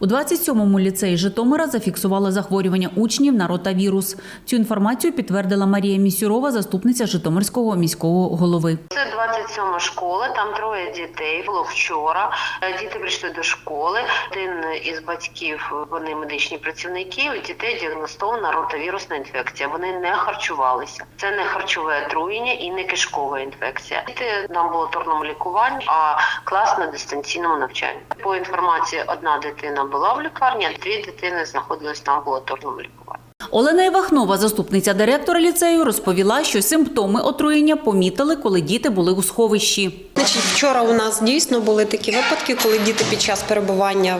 У 27-му ліцеї Житомира зафіксували захворювання учнів на ротавірус. Цю інформацію підтвердила Марія Місюрова, заступниця Житомирського міського голови. Це 27 школа, там троє дітей. Було вчора. Е, Діти прийшли до школи. Один із батьків, вони медичні працівники. У дітей діагностована ротавірусна інфекція. Вони не харчувалися. Це не харчове отруєння і не кишкова інфекція. Діти на амбулаторному лікуванні, а клас на дистанційному навчанні. По інформації, одна дитина була в лікарні, а дві дитини знаходились на амбулаторному лікуванні. Олена Івахнова, заступниця директора ліцею, розповіла, що симптоми отруєння помітили, коли діти були у сховищі. Значить, вчора у нас дійсно були такі випадки, коли діти під час перебування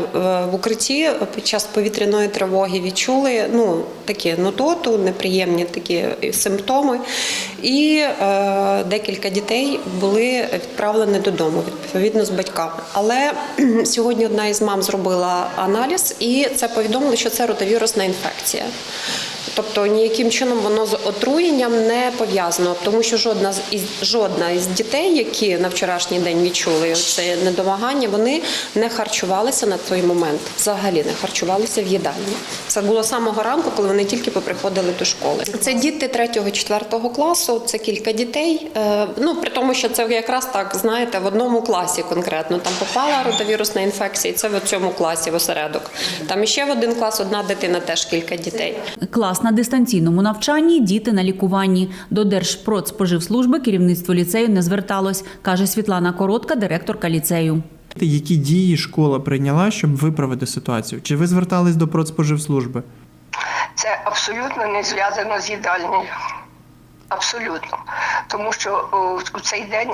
в укритті, під час повітряної тривоги відчули ну такі нудоту, неприємні такі симптоми, і е, декілька дітей були відправлені додому відповідно з батьками. Але сьогодні одна із мам зробила аналіз, і це повідомили, що це ротавірусна інфекція. Тобто ніяким чином воно з отруєнням не пов'язано, тому що жодна із жодна із дітей, які на вчорашній день відчули це недомагання, вони не харчувалися на той момент. Взагалі не харчувалися в їдальні. Це було самого ранку, коли вони тільки поприходили до школи. Це діти 3-4 класу. Це кілька дітей. Е, Ну при тому, що це якраз так знаєте, в одному класі конкретно там попала ротавірусна інфекція, і це в цьому класі в осередок. Там іще в один клас одна дитина, теж кілька дітей. Клас на дистанційному навчанні, діти на лікуванні. До Держпродспоживслужби керівництво ліцею не зверталось, каже Світлана Коротка, директорка ліцею. Які дії школа прийняла, щоб виправити ситуацію? Чи ви звертались до Продспоживслужби? Це абсолютно не зв'язано з їдальнею. Абсолютно. Тому що у цей день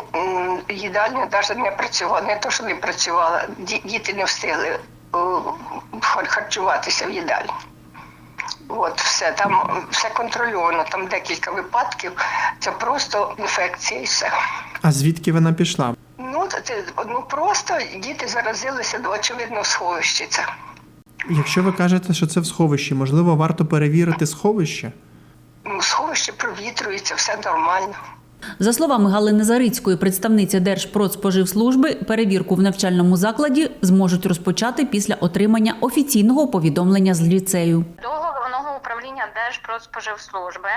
їдальня навіть не працювала. Не то, що не працювала, діти не встигли харчуватися в їдальні. От все там все контрольовано. Там декілька випадків. Це просто інфекція і все. А звідки вона пішла? Ну це ну просто діти заразилися ну, очевидно в сховищі. Це Якщо ви кажете, що це в сховищі, можливо, варто перевірити сховище? ну, сховище провітрюється, все нормально. За словами Галини Зарицької, представниці Держпродспоживслужби, перевірку в навчальному закладі зможуть розпочати після отримання офіційного повідомлення з ліцею. до управління Держпродспоживслужби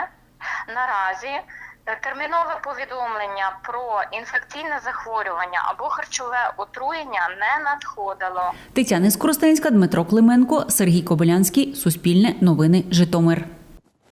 наразі е, термінове повідомлення про інфекційне захворювання або харчове отруєння не надходило. Тетяна Скоростенська, Дмитро Клименко, Сергій Кобилянський. Суспільне новини Житомир.